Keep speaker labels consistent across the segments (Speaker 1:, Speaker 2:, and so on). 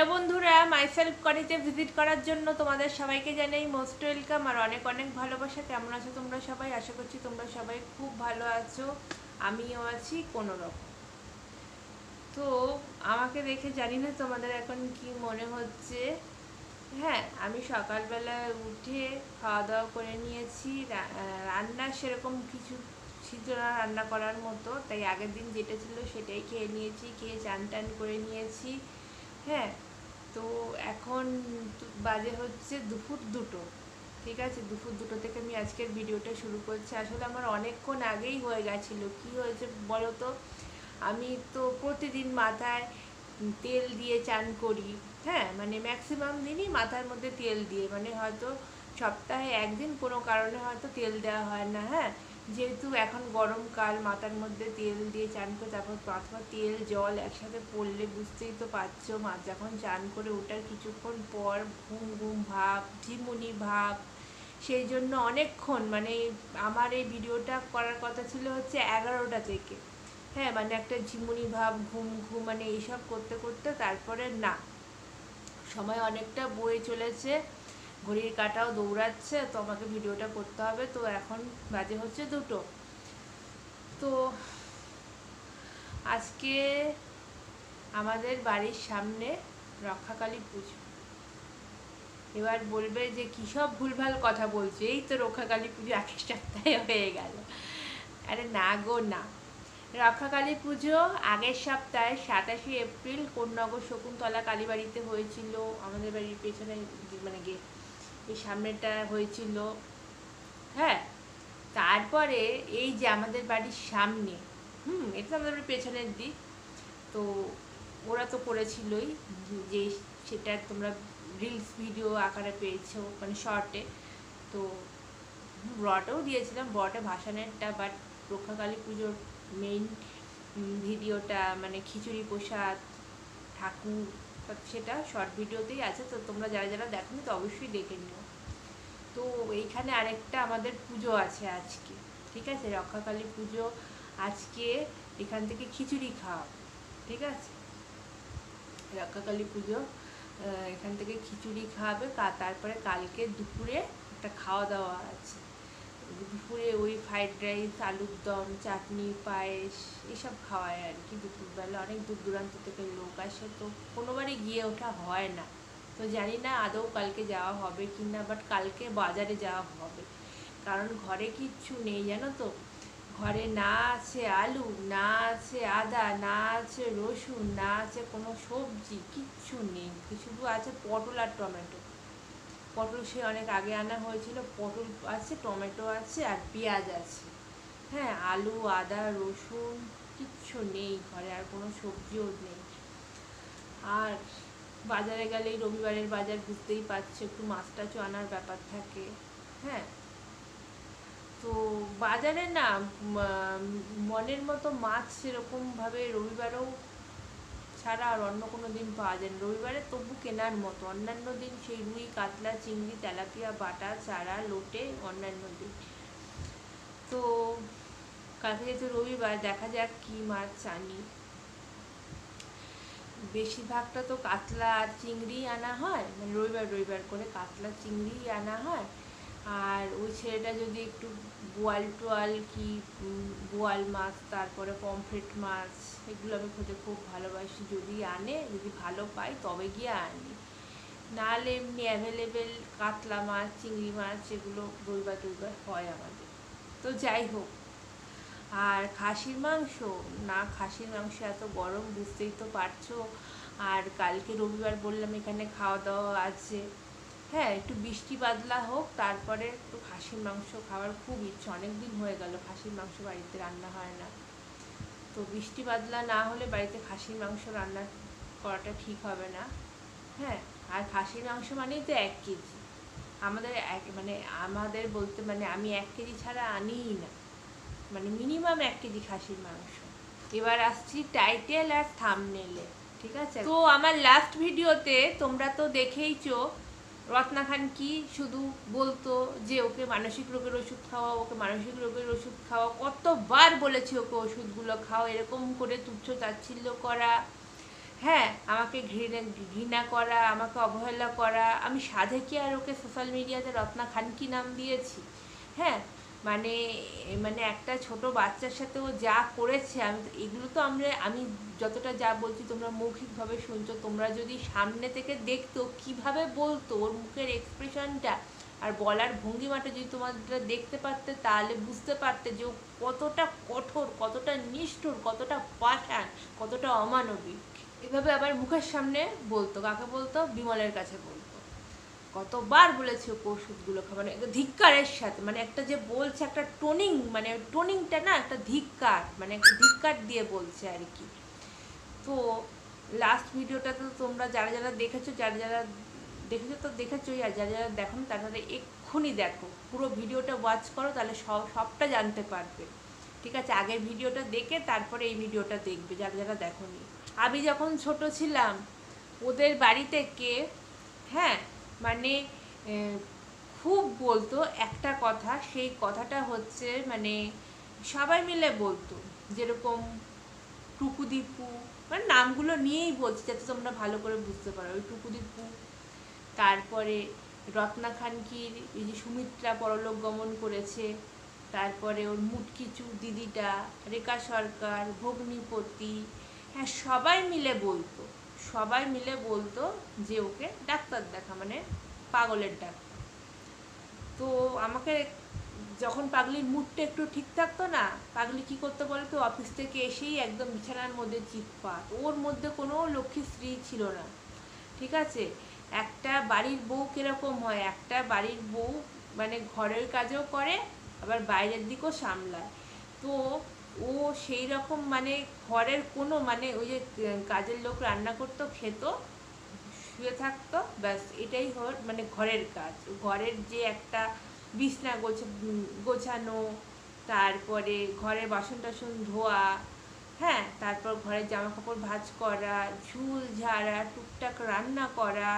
Speaker 1: Hello বন্ধুরা myself কলেজে visit করার জন্য তোমাদের সবাইকে জানাই মোস্ট ওয়েলকাম আর অনেক অনেক ভালোবাসা। কেমন আছো তোমরা সবাই? আশা করছি তোমরা সবাই খুব ভালো আছো, আমিও আছি কোনো রকম তো আমাকে দেখে জানি না তোমাদের এখন কি মনে হচ্ছে। হ্যাঁ আমি সকালবেলা উঠে খাওয়া দাওয়া করে নিয়েছি। রান্না সেরকম কিছু ছিল না রান্না করার মতো। তাই আগের দিন যেটা ছিল সেটাই খেয়ে নিয়েছি, খেয়ে চান টান করে নিয়েছি। হ্যাঁ তো এখন বাজে হচ্ছে দুপুর দুটো, ঠিক আছে? দুপুর দুটো থেকে আমি আজকের ভিডিওটা শুরু করছি। আসলে আমার অনেকক্ষণ আগেই হয়ে গেছিল। কি হয়েছে বলো তো আমি তো প্রতিদিন মাথায় তেল দিয়ে চান করি হ্যাঁ? মানে ম্যাক্সিমাম দিনই মাথার মধ্যে তেল দিয়ে। মানে হয়তো সপ্তাহে একদিন কোনো কারণে হয়তো তেল দেওয়া হয় না হ্যাঁ? যেহেতু এখন গরমকাল মাথার মধ্যে তেল দিয়ে চান করে তারপর অথবা তেল, জল একসাথে পড়লে বুঝতেই তো পারছ, মা যখন চান করে ওটার কিছুক্ষণ পর ঘুম ঘুম ভাব, ঝিমুনি ভাব, সেই জন্য অনেকক্ষণ মানে আমার এই ভিডিওটা করার কথা ছিল হচ্ছে এগারোটা থেকে। হ্যাঁ মানে একটা ঝিমুনি ভাব, ঘুম ঘুম মানে এইসব করতে করতে তারপরে না, সময় অনেকটা বয়ে চলেছে। ঘড়ির কাটাও দৌড়াচ্ছে, তো আমাকে ভিডিওটা করতে হবে। তো এখন বাজে হচ্ছে দুটো। তো আজকে আমাদের বাড়ির সামনে রক্ষাকালী পুজো। এবার বলবে যে, কী সব ভুলভাল কথা বলছে? এই তো রক্ষাকালী পুজো এক সপ্তাহে হয়ে গেল। আরে না গো, না। রক্ষাকালী পুজো আগের সপ্তাহে সাতাশে এপ্রিল কোন্নগর শকুন্তলা কালীবাড়িতে হয়েছিল। আমাদের বাড়ির পেছনে মানে গে এই সামনেটা হয়েছিল। হ্যাঁ তারপরে এই যে আমাদের বাড়ির সামনে, হুম, এটা আমাদের পেছনের দিক, তো ওরা তো করেছিলই যে সেটা তোমরা রিলস ভিডিও আকারে পেয়েছ মানে শর্টে তো ব্রটেও দিয়েছিলাম ব্রটে ভাসানেরটা বাট রক্ষাকালী পুজোর মেইন ভিডিওটা মানে খিচুড়ি প্রসাদ, ঠাকুর সেটা শর্ট ভিডিওতেই আছে, তো তোমরা যারা যারা দেখোনি তো অবশ্যই দেখে নিও। তো এইখানে আরেকটা আমাদের পুজো আছে আজকে, ঠিক আছে? রক্ষাকালী পুজো আজকে এখান থেকে খিচুড়ি খাওয়া ঠিক আছে? রক্ষাকালী পুজো এখান থেকে খিচুড়ি খাওয়াবে তারপরে কালকে দুপুরে একটা খাওয়া দাওয়া আছে। দুপুরে ওই ফ্রাইড রাইস আলুর দম, চাটনি, পায়েস, এসব খাওয়ায় আর কি দুপুরবেলা। অনেক দূর দূরান্ত থেকে লোক আসে তো কোনোবারই গিয়ে ওঠা হয় না। তো জানি না আদৌ কালকে যাওয়া হবে কি না বাট কালকে বাজারে যাওয়া হবে। কারণ ঘরে কিচ্ছু নেই, জানো তো? ঘরে না আছে আলু, না আছে আদা, না আছে রসুন, না আছে কোনো সবজি, কিচ্ছু নেই। শুধু আছে পটল আর টমেটো। পটল সে অনেক আগে আনা হয়েছিল। পটল আছে, টমেটো আছে আর পেঁয়াজ আছে। হ্যাঁ আলু, আদা, রসুন কিচ্ছু নেই ঘরে, আর কোনো সবজিও নেই। আর বাজারে গেলেই রবিবারের বাজার বুঝতেই পারছ, একটু মাছ টাছও আনার ব্যাপার থাকে। হ্যাঁ তো বাজারে না মনের মতো মাছ সেরকমভাবে রবিবারেও ছাড়া আর অন্য কোনো দিন পাওয়া যায় না। রবিবারে তবু কেনার মতো। অন্যান্য দিন সেই রুই, কাতলা, চিংড়ি, তেলাপিয়া, বাটা, চারা, লোটে, অন্যান্য দিন। তো কালকে যেহেতু রবিবার, দেখা যাক কি মাছ আনি। বেশিরভাগটা তো কাতলা আর চিংড়ি আনা হয়। মানে রবিবার রবিবার করে কাতলা, চিংড়ি আনা হয়। আর ওই ছেলেটা যদি একটু বোয়াল টোয়াল কি বোয়াল মাছ, তারপরে পমফ্রেট মাছ, এগুলো আমি খেতে খুব ভালোবাসি। যদি আনে, যদি ভালো পাই, তবে গিয়ে আনি। নাহলে এমনি অ্যাভেলেবেল কাতলা মাছ, চিংড়ি মাছ, এগুলো রবিবার রবিবার হয় আমাদের। তো যাই হোক, আর খাসির মাংস? না, খাসির মাংস এত গরম, বুঝতেই তো পারছ। আর কালকে রবিবার বললাম এখানে খাওয়া দাওয়া আছে। হ্যাঁ একটু বৃষ্টি বাদলা হোক, তারপরে একটু খাসির মাংস খাওয়ার খুব ইচ্ছে। অনেক দিন হয়ে গেল, খাসির মাংস বাড়িতে রান্না হয় না। তো বৃষ্টি বাদলা না হলে বাড়িতে খাসির মাংস রান্না করাটা ঠিক হবে না। হ্যাঁ আর খাসির মাংস মানেই তো এক কেজি। আমাদের এক মানে আমাদের বলতে মানে আমি এক কেজি ছাড়া আনিই না। মানে মিনিমাম এক কেজি খাসির মাংস। এবার আসছি টাইটেল আর থামনেলে, ঠিক আছে? তো আমার লাস্ট ভিডিওতে তোমরা তো দেখেইছো রত্না খান কি শুধু বলতো যে ওকে মানসিক রোগের ওষুধ খাওয়া ওকে মানসিক রোগের ওষুধ খাওয়া কতবার বলেছি ওকে ওষুধগুলো খাও, এরকম করে তুচ্ছ তাচ্ছিল্য করা। হ্যাঁ আমাকে ঘৃণা ঘৃণা করা, আমাকে অবহেলা করা। আমি সাধে কি আর ওকে সোশ্যাল মিডিয়াতে রত্না খান কি নাম দিয়েছি? হ্যাঁ মানে মানে একটা ছোট বাচ্চার সাথে ও যা করেছে, আমি এগুলো তো আমরা, আমি যতটা যা বলছি তোমরা মৌখিকভাবে শুনছো, তোমরা যদি সামনে থেকে দেখতো কীভাবে বলতো ওর মুখের এক্সপ্রেশনটা আর বলার ভঙ্গিমাটা যদি তোমরা দেখতে পারতে, তাহলে বুঝতে পারতে যে ও কতটা কঠোর, কতটা নিষ্ঠুর, কতটা পাঠান, কতটা অমানবিক। এভাবে আবার মুখের সামনে বলতো, কাকে বলতো? বিমলের কাছে বলতো। কতবার বলেছে ওকে ওষুধগুলো খা মানে ধিক্কারের সাথে মানে একটা যে বলছে, একটা টোনিং মানে টোনিংটা না, একটা ধিক্কার মানে একটা ধিক্কার দিয়ে বলছে আর কি। তো লাস্ট ভিডিওটা তো তোমরা যারা যারা দেখেছ, যারা যারা দেখেছ তো দেখেছোই, আর যারা যারা দেখো তারা তারা এক্ষুনি দেখো। পুরো ভিডিওটা ওয়াচ করো, তাহলে সব, সবটা জানতে পারবে। ঠিক আছে, আগের ভিডিওটা দেখে তারপরে এই ভিডিওটা দেখবে, যারা যারা দেখোনি। আমি যখন ছোট ছিলাম, ওদের বাড়ি থেকে হ্যাঁ মানে খুব বলতো একটা কথা, সেই কথাটা হচ্ছে মানে সবাই মিলে বলতো, যেরকম টুকুদীপু মানে নামগুলো নিয়েই বলছি যাতে তোমরা ভালো করে বুঝতে পারো। ওই টুকুদীপু, তারপরে রত্না খানকির এই যে সুমিত্রা পরলোক গমন করেছে, তারপরে ওর মুটকিচু দিদিটা, রেখা সরকার, ভগ্নিপতি হ্যাঁ সবাই মিলে বলতো। সবাই মিলে বলতো যে ওকে ডাক্তার দেখা মানে পাগলের ডাক্তার। তো আমাকে যখন পাগলির মুডটা একটু ঠিক থাকতো না, পাগলি কি করতে বলতো অফিস থেকে এসেই একদম বিছানার মধ্যে চিৎপাত ওর মধ্যে কোনো লক্ষ্মী স্ত্রী ছিল না। ঠিক আছে? একটা বাড়ির বউ কীরকম হয়? একটা বাড়ির বউ মানে ঘরের কাজও করে, আবার বাইরের দিকও সামলায়। তো ও সেই রকম মানে ঘরের কোনো মানে ওই যে কাজের লোক রান্না করতো, খেত, শুয়ে থাকতো, ব্যাস, এটাই হর মানে ঘরের কাজ। ঘরের যে একটা বিছনা গোছ গোছানো, তারপরে ঘরের বাসন টাসন ধোয়া হ্যাঁ তারপর ঘরের জামা কাপড় ভাঁজ করা ঝুল ঝাড়া, টুকটাক রান্না করা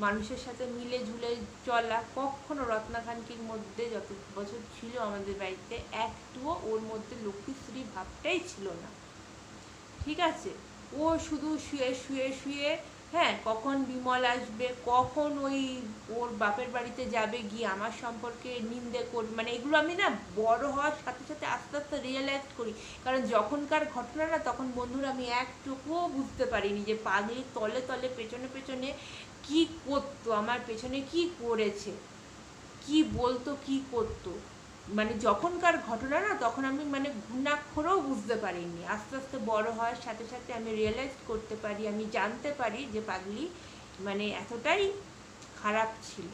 Speaker 1: মানুষের সাথে মিলে ঝুলে চলা কখনো রত্নাকান্তির মধ্যে যত বছর ছিল আমাদের বাড়িতে একটুও ওর মধ্যে লক্ষ্মীশ্রী ভাবটাই ছিল না। ঠিক আছে? ও শুধু শুয়ে শুয়ে শুয়ে হ্যাঁ কখন বিমল আসবে, কখন ওই ওর বাপের বাড়িতে যাবে গিয়ে আমার সম্পর্কে নিন্দে করবে মানে এগুলো আমি না বড় হওয়ার সাথে সাথে আস্তে আস্তে রিয়েলাইজ করি। কারণ যখনকার ঘটনা না তখন বন্ধুরা আমি একটুকুও বুঝতে পারিনি যে পাগলি তলে তলে, পেছনে পেছনে কি করতো, আমার পেছনে কি করেছে, কি বলতো, কি করতো। মানে যখনকার ঘটনা না, তখন আমি মানে ঘুণাক্ষরেও বুঝতে পারিনি। আস্তে আস্তে বড় হওয়ার সাথে সাথে আমি রিয়েলাইজ করতে পারি, আমি জানতে পারি যে পাগলি মানে এতটাই খারাপ ছিল।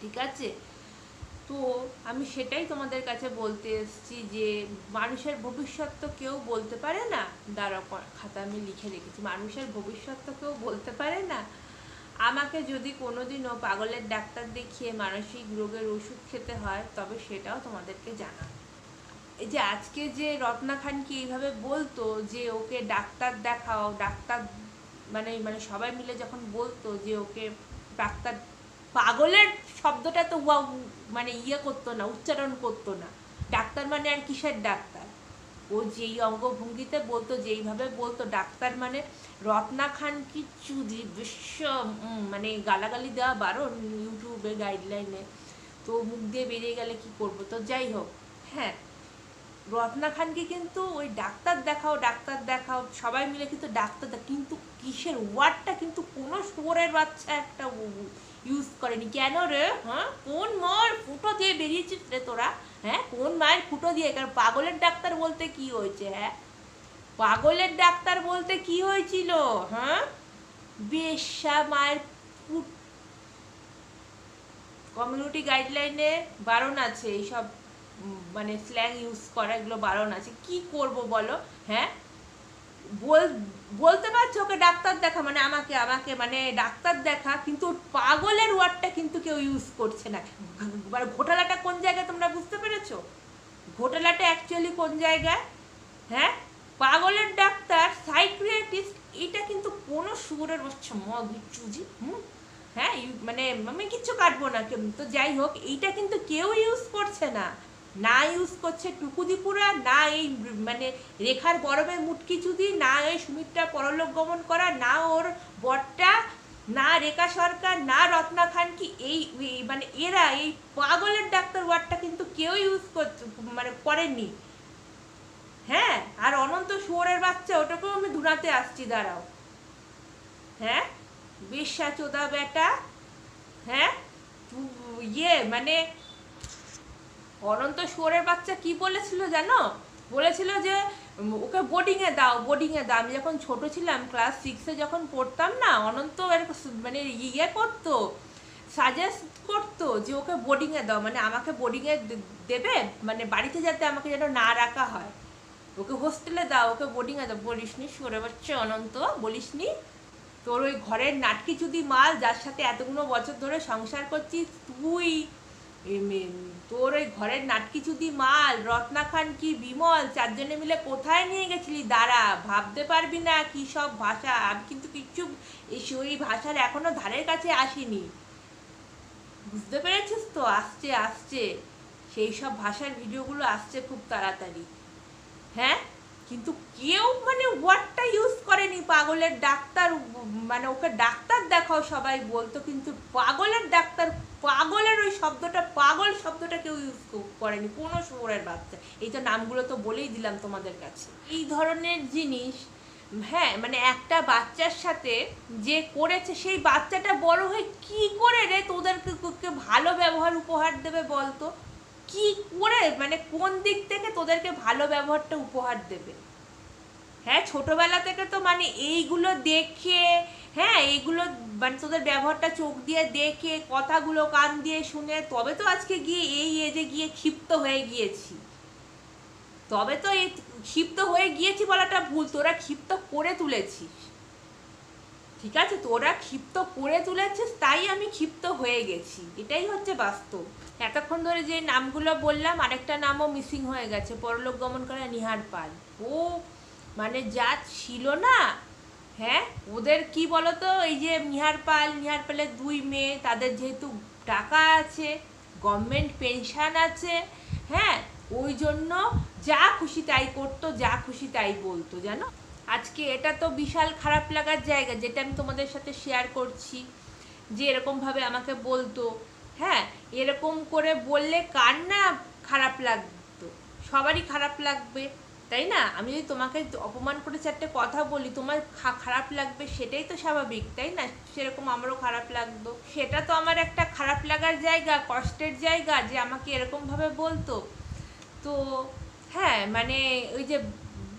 Speaker 1: ঠিক আছে? তো আমি সেটাই তোমাদের কাছে বলতে এসেছি যে মানুষের ভবিষ্যৎ তো কেউ বলতে পারে না, দাঁড়া খাতা আমি লিখে রেখেছি। মানুষের ভবিষ্যৎ তো কেউ বলতে পারে না। আমাকে যদি কোনোদিনও পাগলের ডাক্তার দেখিয়ে মানসিক রোগের ওষুধ খেতে হয়, তবে সেটাও তোমাদেরকে জানা এই যে আজকে যে রত্না খানকে এইভাবে বলতো যে ওকে ডাক্তার দেখাও, ডাক্তার মানে মানে সবাই মিলে যখন বলতো যে ওকে ডাক্তার, পাগলের শব্দটা তো মানে ইয়ে করতো না, উচ্চারণ করতো না। ডাক্তার মানে আর কিসের ডাক্তার? ও যেই অঙ্গভঙ্গিতে বলতো, যেইভাবে বলতো, ডাক্তার মানে রত্না খান কি চুদি বিশ্ব মানে গালাগালি দেওয়া বারণ ইউটিউবে গাইডলাইনে তো মুখ দিয়ে বেরিয়ে গেলে কি করব? তো যাই হোক হ্যাঁ রত্না খানকে কিন্তু ওই ডাক্তার দেখাও ডাক্তার দেখাও, সবাই মিলে কিন্তু ডাক্তার দেখ কিন্তু কিসের ওয়ার্ডটা কিন্তু কোনো শুয়োরের বাচ্চা একটা ইউজ করেনি। কেন রে? হ্যাঁ? কোন মার ফুটো দিয়ে বেরিয়েছিস রে তোরা? হ্যাঁ? কোন মায়ের ফুটো দিয়ে? কারণ পাগলের ডাক্তার বলতে কি হয়েছে হ্যাঁ? পাগলের ডাক্তার বলতে কি হয়েছিল হ্যাঁ? বেশ্যা মায়ের কমিউনিটি গাইডলাইনে বারণ আছে এইসব। মানে স্ল্যাং ইউজ করা এগুলো বারণ আছে। কি করব বলো? হ্যাঁ? বল, বলতে পারছ ওকে ডাক্তার দেখা মানে আমাকে আমাকে মানে ডাক্তার দেখা, কিন্তু পাগলের ওয়ার্ডটা কিন্তু কেউ ইউজ করছে না। মানে ঘোটালাটা কোন জায়গায় তোমরা বুঝতে পেরেছ? ঘোটালাটা অ্যাকচুয়ালি কোন জায়গায়? হ্যাঁ? পাগলের ডাক্তার সাইক্রিয়াটিস্ট এটা কিন্তু কোনো সুরের চুজি, হুম? হ্যাঁ? মানে আমি কিচ্ছু কাটবো না তো যাই হোক, এইটা কিন্তু কেউ ইউজ করছে না। না ইউজ করছে টুকুদিপুরা না এই মানে রেখার বরফে মুটকি চুদি, না এই সুমিত্রা পরলোক গমন করা, না ওর বরটা, না রেখা সরকার, না রত্না খান কি এই মানে এরা, এই পাগলের ডাক্তার ওয়ার্ডটা কিন্তু কেউ ইউজ করছে মানে করেননি। হ্যাঁ আর অনন্ত শুয়োরের বাচ্চা, ওটাকেও আমি ধুনাতে আসছি, দাঁড়াও। হ্যাঁ বেশ্যা চোদা বেটা হ্যাঁ ইয়ে মানে অনন্ত শুয়োরের বাচ্চা কি বলেছিল জানো? বলেছিল যে ওকে বোর্ডিংয়ে দাও বোর্ডিংয়ে দাও। আমি যখন ছোট ছিলাম ক্লাস সিক্সে যখন পড়তাম না, অনন্ত মানে ইয়ে করতো সাজেস্ট করতো যে ওকে বোর্ডিংয়ে দাও। মানে আমাকে বোর্ডিংয়ে দেবে মানে বাড়িতে যাতে আমাকে যেন না রাখা হয়। ওকে হোস্টেলে দাও, ওকে বোর্ডিংয়ে দাও। বলিসনি সরে বাচ্চা, অনন্ত, বলিসনি? তোর ওই ঘরের নাটকি চুদি মাল, যার সাথে এতগুলো বছর ধরে সংসার করছিস, তুই? তোর ওই ঘরের নাটকি চুদি মাল রত্না খান কি বিমল, চারজনে মিলে কোথায় নিয়ে গেছিলি? দাঁড়া, ভাবতে পারবি না কি সব ভাষা। আমি কিন্তু কিচ্ছু এসে ওই ভাষার এখনও ধারের কাছে আসিনি। বুঝতে পেরেছিস তো? আসছে আসছে। সেই সব ভাষার ভিডিওগুলো আসছে খুব তাড়াতাড়ি। হ্যাঁ? কিন্তু কেউ মানে ওয়ার্ডটা ইউজ করেনি। পাগলের ডাক্তার মানে ওকে ডাক্তার দেখাও সবাই বলতো, কিন্তু পাগলের ডাক্তার, পাগলের ওই শব্দটা, পাগল শব্দটা কেউ ইউজ করেনি, কোনো শহরের বাচ্চা। এই তো নামগুলো তো বলেই দিলাম তোমাদের কাছে। এই ধরনের জিনিস হ্যাঁ মানে একটা বাচ্চার সাথে যে করেছে, সেই বাচ্চাটা বড় হয়ে কি করে রে তোদেরকে ভালো ব্যবহার, উপহার দেবে বলতো? কি করে মানে কোন দিক থেকে তোদেরকে ভালো ব্যবহারটা উপহার দেবে? হ্যাঁ ছোটবেলা থেকে তো মানে এইগুলো দেখে হ্যাঁ এইগুলো মানে তোদের ব্যবহারটা চোখ দিয়ে দেখে, কথাগুলো কান দিয়ে শুনে, তবে তো আজকে গিয়ে এই এজে গিয়ে ক্ষিপ্ত হয়ে গিয়েছি। তবে তো এই ক্ষিপ্ত হয়ে গিয়েছি বলাটা ভুল, তোরা ক্ষিপ্ত করে তুলেছিস। ঠিক আছে, তোরা ক্ষিপ্ত করে তুলেছিস, তাই আমি ক্ষিপ্ত হয়ে গেছি। এটাই হচ্ছে বাস্তব। এতক্ষণ ধরে যে নামগুলো বললাম, আরেকটা নামও মিসিং হয়ে গেছে। পরলোক গমন করা নিহার পাল। ও মানে যা ছিল না হ্যাঁ? ওদের কি বলতো? এই যে নিহার পাল, নিহার পালের দুই মেয়ে, তাদের যেহেতু টাকা আছে গভর্নমেন্ট পেনশন আছে হ্যাঁ? ওই জন্য যা খুশি তাই করতো, যা খুশি তাই বলতো, জানো? আজকে এটা তো বিশাল খারাপ লাগার জায়গা, যেটা আমি তোমাদের সাথে শেয়ার করছি, যে এরকমভাবে আমাকে বলতো। হ্যাঁ এরকম করে বললে কার না খারাপ লাগতো? সবারই খারাপ লাগবে, তাই না? আমি যদি তোমাকে অপমান করে চারটে কথা বলি, তোমার খারাপ লাগবে সেটাই তো স্বাভাবিক, তাই না? সেরকম আমারও খারাপ লাগতো। সেটা তো আমার একটা খারাপ লাগার জায়গা, কষ্টের জায়গা যে আমাকে এরকমভাবে বলতো। তো হ্যাঁ মানে ওই যে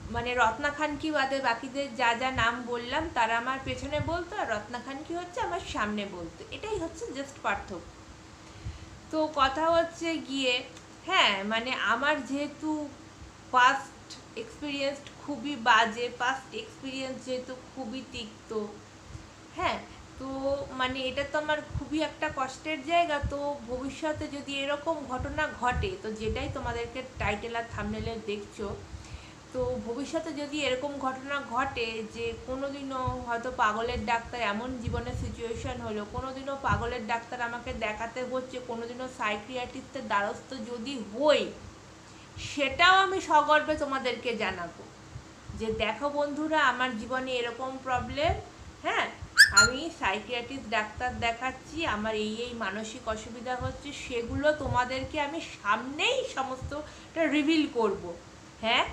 Speaker 1: মানে রত্না খান কি বাদে বাকিদের যা যা নাম বললাম, তারা আমার পেছনে বলতো আর রত্না খান কি হচ্ছে আমার সামনে বলতো। এটাই হচ্ছে জাস্ট পার্থক্য। তো কথা হচ্ছে গিয়ে হ্যাঁ মানে আমার যেহেতু পাস্ট এক্সপিরিয়েন্স খুবই বাজে পাস্ট এক্সপিরিয়েন্স যেহেতু খুবই তিক্ত হ্যাঁ তো মানে এটা তো আমার খুবই একটা কষ্টের জায়গা, তো ভবিষ্যতে যদি এরকম ঘটনা ঘটে, তো যেটাই তোমাদেরকে টাইটেল আর থামনেলে দেখছ তো ভবিষ্যতে যদি এরকম ঘটনা ঘটে যে কোনোদিনও হয়তো পাগলের ডাক্তার এমন জীবনের সিচুয়েশন হলো, কোনোদিনও পাগলের ডাক্তার আমাকে দেখাতে হচ্ছে, কোনোদিনও সাইক্রিয়াটিস্টের দ্বারস্থ যদি হই, সেটাও আমি সগর্বে তোমাদেরকে জানাব। যে দেখো বন্ধুরা, আমার জীবনে এরকম প্রবলেম হ্যাঁ? আমি সাইকিয়াট্রিস্ট ডাক্তার দেখাচ্ছি, আমার এই এই মানসিক অসুবিধা হচ্ছে, সেগুলো তোমাদেরকে আমি সামনেই সমস্তটা রিভিল করব হ্যাঁ?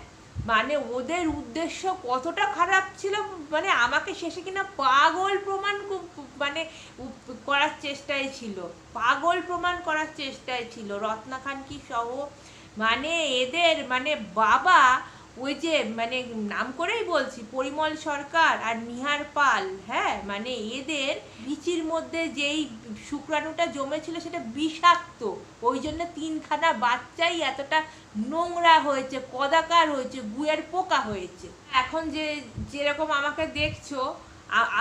Speaker 1: মানে ওদের উদ্দেশ্য কতটা খারাপ ছিল মানে আমাকে শেষে কিনা পাগল প্রমাণ মানে করার চেষ্টায় ছিল, পাগল প্রমাণ করার চেষ্টায় ছিল। রত্না খান কি সহ মানে এদের মানে বাবা ওই যে মানে নাম করেই বলছি, পরিমল সরকার আর নিহার পাল হ্যাঁ? মানে এদের বিচির মধ্যে যেই শুক্রাণুটা জমেছিল সেটা বিষাক্ত। ওই জন্য তিনখানা বাচ্চাই এতটা নোংরা হয়েছে, কদাকার হয়েছে, গুয়ের পোকা হয়েছে। এখন যে যেরকম আমাকে দেখছ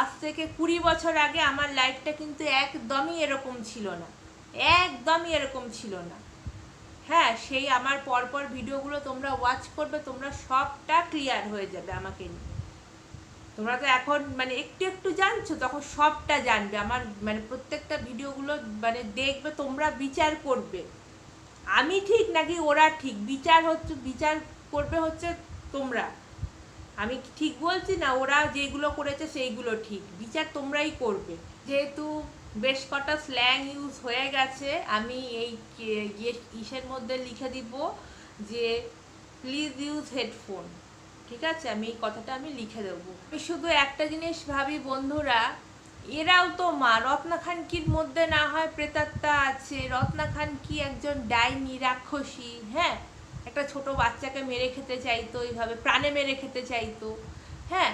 Speaker 1: আজ থেকে কুড়ি বছর আগে আমার লাইফটা কিন্তু একদমই এরকম ছিল না। একদমই এরকম ছিল না। হ্যাঁ সেই আমার পরপর ভিডিওগুলো তোমরা ওয়াচ করবে, তোমরা সবটা ক্লিয়ার হয়ে যাবে আমাকে তোমরা তো এখন মানে একটু একটু জানছো, তখন সবটা জানবে। আমার মানে প্রত্যেকটা ভিডিওগুলো মানে দেখবে, তোমরা বিচার করবে। আমি ঠিক নাকি ওরা ঠিক? বিচার হচ্ছে, বিচার করবে হচ্ছে তোমরা। আমি ঠিক বলছি না? ওরা যেগুলো করেছে সেইগুলো ঠিক। বিচার তোমরাই করবে। যেহেতু বেশ কটা স্ল্যাং ইউজ হয়ে গেছে। আমি এই ইসের মধ্যে লিখে দিব যে প্লিজ ইউজ হেডফোন ঠিক আছে? আমি এই কথাটা আমি লিখে দেবো। আমি শুধু একটা জিনিস ভাবি, বন্ধুরা, এরাও তো মা রত্না খানকির মধ্যে না হয় প্রেতাত্মা আছে। রত্না খানকি একজন ডাইনি রাক্ষসী হ্যাঁ? একটা ছোট বাচ্চাকে মেরে খেতে চাইতো, এইভাবে প্রাণে মেরে খেতে চাইতো হ্যাঁ?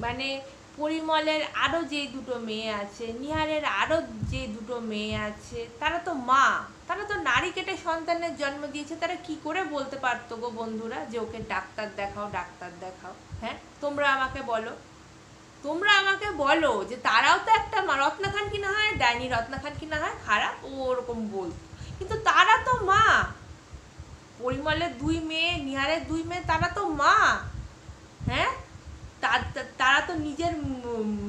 Speaker 1: মানে পরিমলের আরও যে দুটো মেয়ে আছে, নিহারের আরও যে দুটো মেয়ে আছে, তারা তো মা। তারা তো নারী কেটে সন্তানের জন্ম দিয়েছে, তারা কি করে বলতে পারতো গো বন্ধুরা যে ওকে ডাক্তার দেখাও ডাক্তার দেখাও? হ্যাঁ? তোমরা আমাকে বলো। তোমরা আমাকে বলো যে তারাও তো একটা মা। রত্না খান কি না হয়? ডাইনি রত্না খান কি না হয়? খারাপ, ও ওরকম বলতো। কিন্তু তারা তো মা। পরিমলের দুই মেয়ে, নিহারের দুই মেয়ে, তারা তো মা। হ্যাঁ? তারা তো নিজের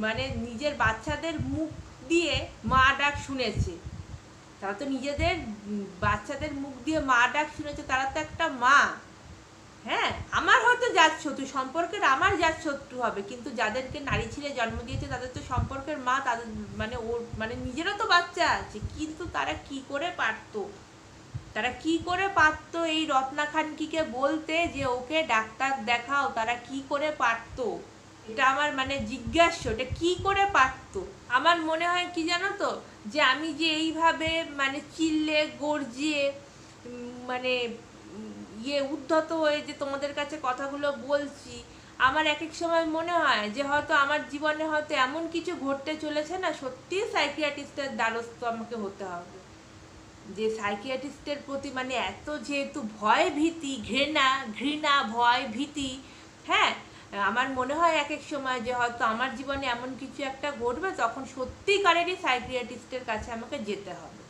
Speaker 1: মানে নিজের বাচ্চাদের মুখ দিয়ে মা ডাক শুনেছে। তারা তো নিজেদের বাচ্চাদের মুখ দিয়ে মা ডাক শুনেছে, তারা তো একটা মা। হ্যাঁ আমার হয়তো জাত শত্রু, সম্পর্কের আমার জাত শত্রু হবে, কিন্তু যাদেরকে নারী ছেলে জন্ম দিয়েছে, তাদের তো সম্পর্কের মা, তাদের মানে ওর মানে নিজেরও তো বাচ্চা আছে, কিন্তু তারা কি করে পারতো? তারা কি করে পারতো এই রত্না খানকিকে বলতে যে ওকে ডাক্তার দেখাও, তারা কি করে পারতো? এটা আমার মানে জিজ্ঞাস্য, এটা কি করে পারতো? আমার মনে হয় কি জানো তো, যে আমি যে এইভাবে মানে চিল্লে, গর্জিয়ে মানে ইয়ে উদ্ধত হয়ে যে তোমাদের কাছে কথাগুলো বলছি, আমার এক এক সময় মনে হয় যে হয়তো আমার জীবনে হয়তো এমন কিছু ঘটতে চলেছে না সত্যি সাইকিয়াট্রিস্টের দ্বারস্থ আমাকে হতে হবে। যে সাইকিয়াট্রিস্টের প্রতি মানে এত যেহেতু ভয় ভীতি, ঘৃণা ঘৃণা, ভয়, ভীতি হ্যাঁ আমার মনে হয় এক এক সময় যে হয়তো আমার জীবনে এমন কিছু একটা ঘটবে তখন সত্যিকারেরই সাইকিয়াট্রিস্টের কাছে আমাকে যেতে হবে।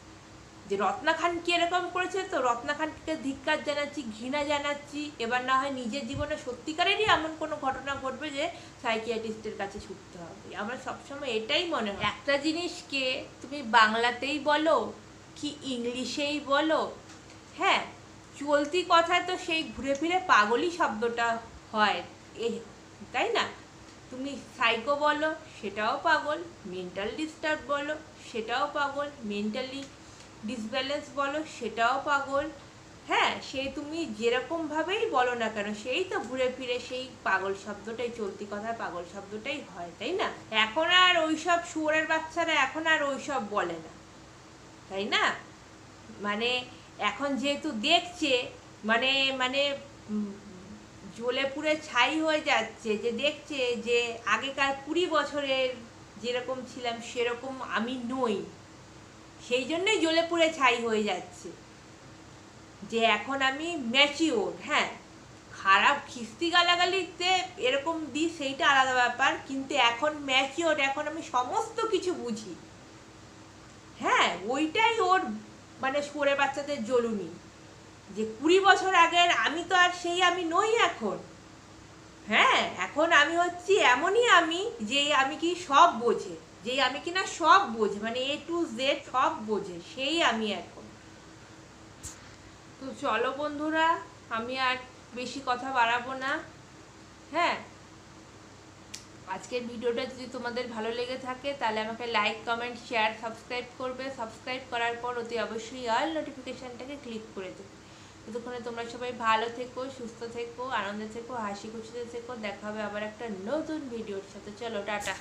Speaker 1: যে রত্না খান কি এরকম করেছে তো রত্না খানকে ধিক্কার জানাচ্ছি, ঘৃণা জানাচ্ছি, এবার না হয় নিজের জীবনে সত্যিকারেরই এমন কোনো ঘটনা ঘটবে যে সাইকিয়াট্রিস্টের কাছে ছুটতে হবে। আমার সবসময় এটাই মনে হয়। একটা জিনিসকে তুমি বাংলাতেই বলো কি ইংলিশেই বলো? হ্যাঁ চলতি কথায় তো সেই ঘুরে ফিরে পাগলই শব্দটা হয়। এ তাই না? তুমি সাইকো বলো, সেটাও পাগল। মেন্টাল ডিস্টার্ব বলো, সেটাও পাগল। মেন্টালি ডিসব্যালেন্স বলো, সেটাও পাগল। হ্যাঁ সে তুমি যেরকমভাবেই বলো না কেন, সেই তো ঘুরে ফিরে সেই পাগল শব্দটাই, চলতি কথায় পাগল শব্দটাই হয়, তাই না? এখন আর ওইসব শুয়োরের বাচ্চারা এখন আর ওইসব বলে না। তাই না? মানে এখন যেহেতু দেখছে মানে মানে জ্বলে পুড়ে ছাই হয়ে যাচ্ছে, যে দেখছে যে আগেকার কুড়ি বছরের যেরকম ছিলাম, সেরকম আমি নই। সেই জন্যই জ্বলে পুড়ে ছাই হয়ে যাচ্ছে। যে এখন আমি ম্যাচিওর হ্যাঁ। খারাপ খিস্তি গালাগালিতে এরকম দিই সেইটা আলাদা ব্যাপার, কিন্তু এখন ম্যাচিওর এখন আমি সমস্ত কিছু বুঝি। হ্যাঁ ওইটাই ওর মানে সরে বাচ্চাদের জ্বলুনি যে কুড়ি বছর আগের আমি তো আর সেই আমি নই এখন। হ্যাঁ এখন আমি হচ্ছি এমনই আমি যে আমি কি সব বোঝে, যে আমি কি না সব বোঝে মানে এ টু জেড সব বোঝে, সেই আমি এখন। তো চলো বন্ধুরা, আমি আর বেশি কথা বাড়াবো না। হ্যাঁ আজকের ভিডিওটা যদি তোমাদের ভালো লেগে থাকে, তাহলে আমাকে লাইক কমেন্ট শেয়ার সাবস্ক্রাইব করবে। সাবস্ক্রাইব করার পর অতি অবশ্যই অল নোটিফিকেশানটাকে ক্লিক করে দেবে। ততক্ষণে তোমরা সবাই ভালো থেকো, সুস্থ থেকো, আনন্দে থেকো, হাসি খুশিতে থেকো। দেখা হবে আবার একটা নতুন ভিডিওর সাথে। চলো, টাটা।